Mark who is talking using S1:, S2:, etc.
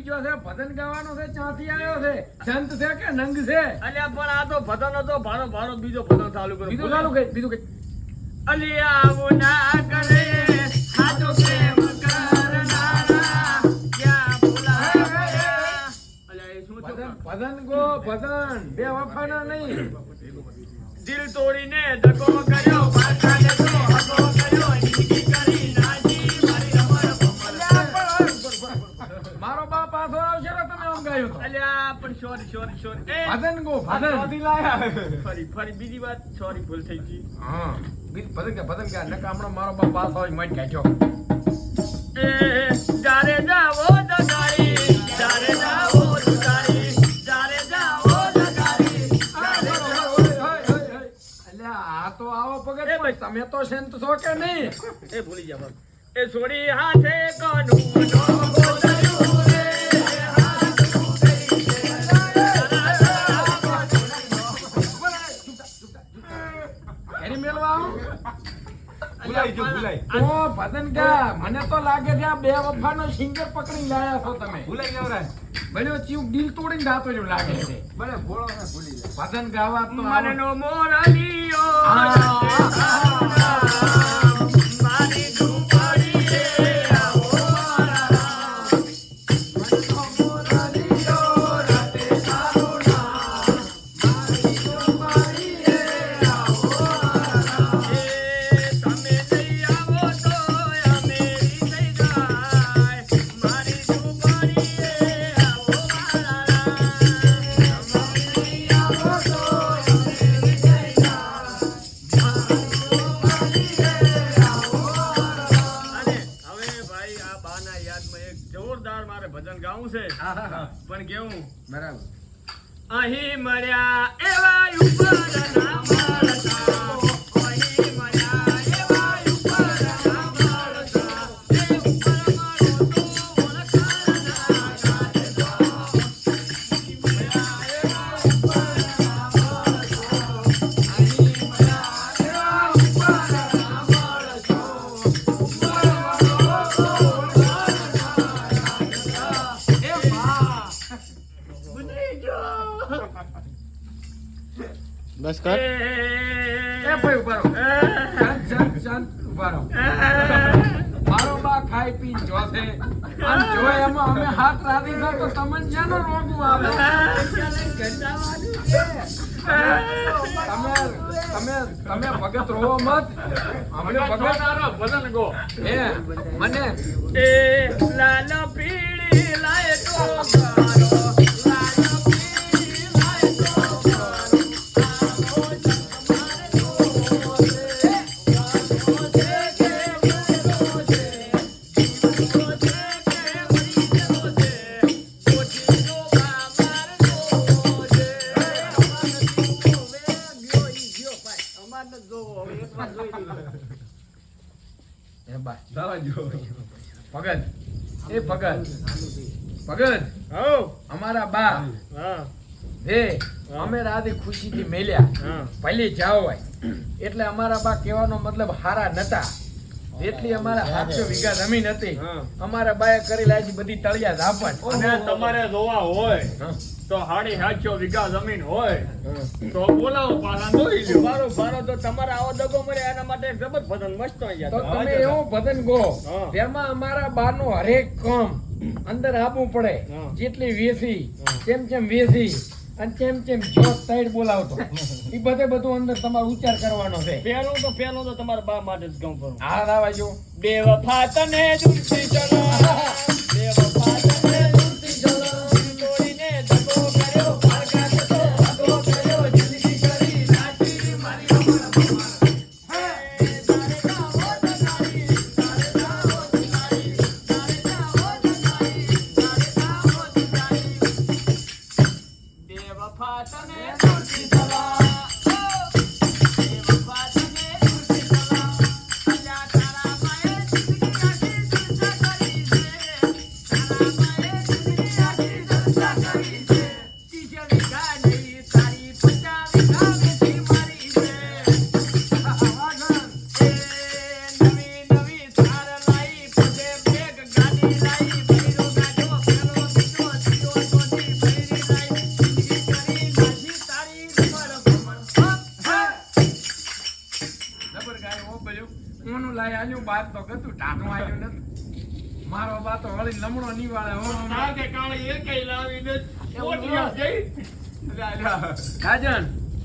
S1: કરવાનો છે ચાંથી આવ્યો છે. સંત છે કે નંગ છે?
S2: અલ્યા પણ આ તો ભજન હતો ભારો ભારો બીજો ભજન ચાલુ કર્યો.
S1: બીજું ચાલુ કઈ બીજું કઈ.
S2: અલ્યા આવો ના કરે સાચો પ્રેમ કરનારા ક્યાં ભૂલા અલ્યા એ શું
S1: ભજન ભજન ગો ભજન. બે વફાના નહીં.
S2: દિલ તોડીને ધકો કર્યો પાછાને તો હગો કર્યો.
S1: તો?
S2: અલ્યા પણ સોરી સોરી સોરી એ
S1: ભજન ગો લાયા.
S2: ફરી ફરી બીજી વાત સોરી ભૂલ થઈ ગઈ.
S1: હા ભજન કે ભદન કે નકામણો મારો બાપ પાસ હોય મટ કાઢ્યો
S2: એ જારે જાવો દગાડી જારે જાવો દગાડી જારે જાવો જાવો
S1: અલ્યા આ તો આવો પગત
S2: ભાઈ.
S1: તમે તો સંત છો કે નહીં.
S2: એ ભૂલી જા. એ છોડી હાથે કાનું નો ભૂલાઈ ગયો ભૂલાઈ.
S1: તો ભજન મને તો લાગે છે આ બે વફાનો સિંગર પકડી લાયા છો તમે. ભલે ચીવ દિલ તોડીને જેવું લાગે છે. ભજન ગાવા તો
S2: મને
S1: હા.
S2: પણ કેવું?
S1: બરાબર.
S2: અહીં મળ્યા એવા ઉપર ના મળતા
S3: બસ
S1: એ ભાઈ ઊભા રહો. શાંત, શાંત, શાંત, ઊભા રહો. મારો બા ખાઈ પી જોશે. અને જો એમાં અમે હાથ રાધી છે તો તમને જેનો રોગું આવે તમે તમે તમે ભગત રોવો મત. અમને ભગત
S2: ભજન ગો.
S1: એ મને
S2: એ લાલ પીળી લાય તો
S1: ભગત એ ભગત ભગત
S2: હો
S1: અમારા બા.
S2: હા.
S1: અમે રાધી ખુશીથી મેલ્યા.
S2: હા.
S1: ભલે જાઓ એટલે અમારા બા કહેવાનો મતલબ હારા નતા. એટલી અમારા સાતસો વીઘા જમીન હતી
S2: હા.
S1: અમારા બાએ કરી લાજી બધી તળિયા ઝાપટ.
S2: અને તમારે જોવા હોય.
S1: હા.
S2: તો હાડી સાતસો વીઘા જમીન હોય તો બોલાવો પાછા દોરી લ્યો. મારો ભારો તો તમારા આવો દગો મળે એના માટે એક જબર ભજન મસ્ત હોય
S1: તો તમે એવું ભજન ગો તેમાં અમારા બાનો હરેક કામ અંદર આપવું પડે. જેટલી વેસી. કેમ કેમ વેસી અને કેમ કેમ જો સાઈડ બોલાવતો. એ બધે બધું અંદર તમારો ઉચ્ચાર કરવાનો છે.
S2: પહેલું તો પહેલું તો તમારા બા માટે જ ગમ કરું.
S1: હા લાવા જો
S2: બે વફા તને દૂરથી ચલો. બે
S1: આજ તો કતું ટાઢું આલ્યું નથી મારો બા તો વળી લમણો ની વાળે હો
S2: ના કે કાળી એ કઈ લાવી નથી. પોટલીઓ જઈ.
S1: રાજન